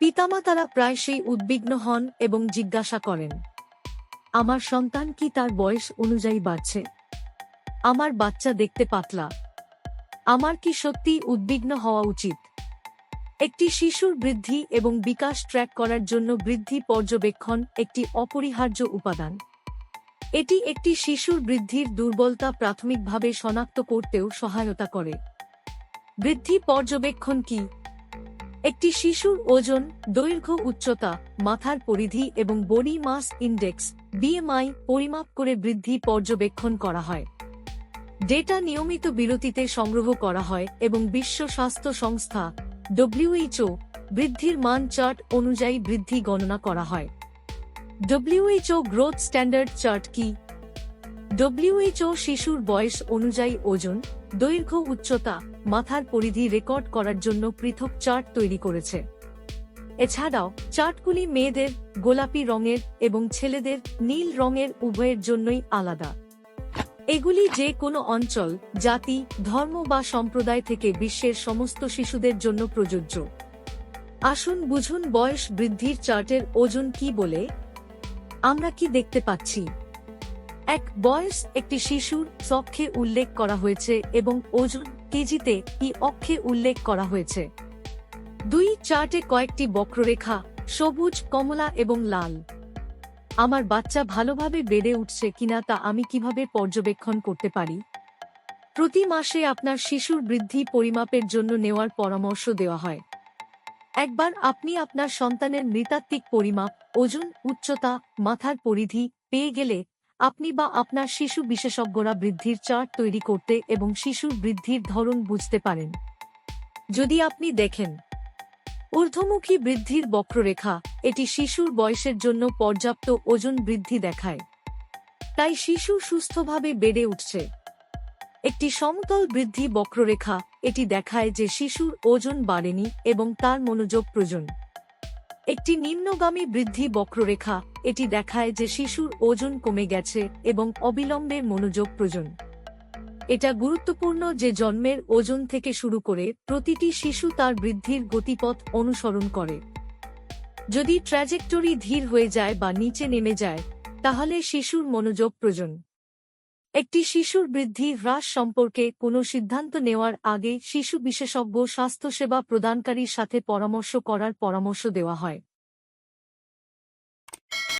পিতামাতারা প্রায়শই উদ্বিগ্ন হন এবং জিজ্ঞাসা করেন, আমার সন্তান কি তার বয়স অনুযায়ী বাড়ছে? আমার বাচ্চা দেখতে পাতলা। আমার কি সত্যি উদ্বিগ্ন হওয়া উচিত? একটি শিশুর বৃদ্ধি এবং বিকাশ ট্র্যাক করার জন্য বৃদ্ধি পর্যবেক্ষণ একটি অপরিহার্য উপাদান। এটি একটি শিশুর বৃদ্ধির দুর্বলতা প্রাথমিকভাবে শনাক্ত করতেও সহায়তা করে। বৃদ্ধি পর্যবেক্ষণ কি একটি শিশুর ওজন, দৈর্ঘ্য উচ্চতা, মাথার পরিধি এবং বডি মাস ইন্ডেক্স বিএমআই পরিমাপ করে বৃদ্ধি পর্যবেক্ষণ করা হয়। ডেটা নিয়মিত বিরতিতে সংগ্রহ করা হয় এবং বিশ্ব স্বাস্থ্য সংস্থা ডব্লিউএইচও বৃদ্ধির মান চার্ট অনুযায়ী বৃদ্ধি গণনা করা হয়। ডব্লিউএইচও গ্রোথ স্ট্যান্ডার্ড চার্ট কি? ডব্লিউএইচও শিশুর বয়স অনুযায়ী ওজন, দৈর্ঘ্য উচ্চতা মাথার পরিধি রেকর্ড করার জন্য পৃথক চার্ট তৈরি করেছে। এছাড়াও, চার্টগুলি মেয়েদের, গোলাপি রঙের এবং ছেলেদের নীল রঙের উভয়ের জন্যই আলাদা। এগুলি যে কোনো অঞ্চল, জাতি, ধর্ম বা সম্প্রদায় থেকে বিশ্বের সমস্ত শিশুদের জন্য প্রযোজ্য। আসুন বুঝুন বয়স বৃদ্ধির চার্টের ওজন কি বলে। আমরা কি দেখতে পাচ্ছি? এক, বয়স একটি শিশুর সক্ষে উল্লেখ করা হয়েছে এবং ওজন কেজিতে ই অক্ষে উল্লেখ করা হয়েছে। দুই চার্টে কয়েকটি বক্ররেখা, সবুজ, কমলা এবং লাল। আমার বাচ্চা ভালোভাবে বেড়ে উঠছে কিনা তা আমি কীভাবে পর্যবেক্ষণ করতে পারি? প্রতি মাসে আপনার শিশুর বৃদ্ধি পরিমাপের জন্য নেওয়ার পরামর্শ দেওয়া হয়। একবার আপনি আপনার সন্তানের নৃতাত্ত্বিক পরিমাপ, ওজন, উচ্চতা, মাথার পরিধি পেয়ে গেলে আপনি বা আপনার শিশু বিশেষজ্ঞরা বৃদ্ধির চার্ট তৈরি করতে এবং শিশুর বৃদ্ধির ধরন বুঝতে পারেন। যদি আপনি দেখেন, ঊর্ধ্বমুখী বৃদ্ধির বক্ররেখা, এটি শিশুর বয়সের জন্য পর্যাপ্ত ওজন বৃদ্ধি দেখায়। তাই শিশু সুস্থভাবে বেড়ে উঠছে। একটি সমতল বৃদ্ধি বক্ররেখা, এটি দেখায় যে শিশুর ওজন বাড়েনি এবং তার মনোযোগ প্রয়োজন। একটি নিম্নগামী বৃদ্ধি বক্ররেখা। এটি দেখায় যে শিশুর ওজন কমে গেছে এবং অবিলম্বে মনোযোগ প্রয়োজন। এটা গুরুত্বপূর্ণ যে জন্মের ওজন থেকে শুরু করে প্রতিটি শিশু তার বৃদ্ধির গতিপথ অনুসরণ করে। যদি ট্র্যাজেক্টরি ধীর হয়ে যায় বা নিচে নেমে যায়, তাহলে শিশুর মনোযোগ প্রয়োজন। একটি শিশুর বৃদ্ধি হ্রাস সম্পর্কে কোনো সিদ্ধান্ত নেওয়ার আগে শিশু বিশেষজ্ঞ স্বাস্থ্যসেবা প্রদানকারীর সাথে পরামর্শ করার পরামর্শ দেওয়া হয়।